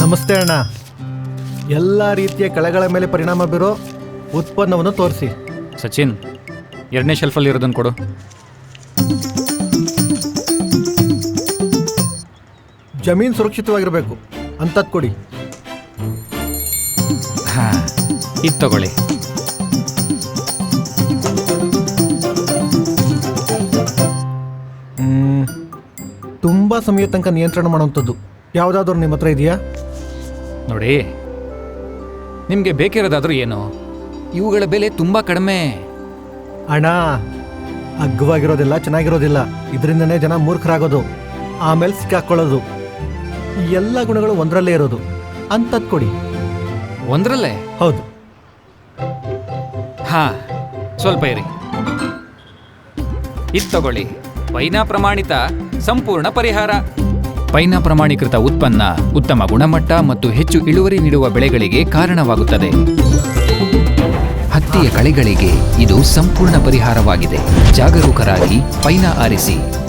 ನಮಸ್ತೆ ಅಣ್ಣ. ಎಲ್ಲ ರೀತಿಯ ಕಳೆಗಳ ಮೇಲೆ ಪರಿಣಾಮ ಬೀರೋ ಉತ್ಪನ್ನವನ್ನು ತೋರಿಸಿ. ಸಚಿನ್ ಎರಡನೇ ಶೆಲ್ಫಲ್ಲಿ ಇರೋದನ್ನು ಕೊಡು. ಜಮೀನು ಸುರಕ್ಷಿತವಾಗಿರಬೇಕು. ಅಂತದ್ ಕೊಡಿ. ಹಾಂ ಇದು ತಗೊಳ್ಳಿ. ತುಂಬ ಸಮಯ ತನಕ ನಿಯಂತ್ರಣ ಮಾಡುವಂಥದ್ದು. ಯಾವುದಾದ್ರೂ ನಿಮ್ಮ ಹತ್ರ ಇದೆಯಾ? ನೋಡಿ ನಿಮಗೆ ಬೇಕಿರೋದಾದರೂ ಏನು? ಇವುಗಳ ಬೆಲೆ ತುಂಬ ಕಡಿಮೆ. ಅಣ್ಣ ಅಗ್ಗವಾಗಿರೋದಿಲ್ಲ ಚೆನ್ನಾಗಿರೋದಿಲ್ಲ. ಇದರಿಂದನೇ ಜನ ಮೂರ್ಖರಾಗೋದು. ಆಮೇಲೆ ಸಿಕ್ಕಾಕೊಳ್ಳೋದು. ಎಲ್ಲ ಗುಣಗಳು ಒಂದರಲ್ಲೇ ಇರೋದು. ಅಂಥದ್ದು ಕೊಡಿ. ಒಂದರಲ್ಲೇ? ಹೌದು. ಹಾ ಸ್ವಲ್ಪ ಇರಿ. ಇದು ತಗೊಳ್ಳಿ. ವೈನಾ ಪ್ರಮಾಣಿತ ಸಂಪೂರ್ಣ ಪರಿಹಾರ. ಪೈನಾ ಪ್ರಮಾಣೀಕೃತ ಉತ್ಪನ್ನ ಉತ್ತಮ ಗುಣಮಟ್ಟ ಮತ್ತು ಹೆಚ್ಚು ಇಳುವರಿ ನೀಡುವ ಬೆಳೆಗಳಿಗೆ ಕಾರಣವಾಗುತ್ತದೆ. ಹತ್ತಿಯ ಕಳೆಗಳಿಗೆ ಇದು ಸಂಪೂರ್ಣ ಪರಿಹಾರವಾಗಿದೆ. ಜಾಗರೂಕರಾಗಿ ಪೈನಾ ಆರಿಸಿ.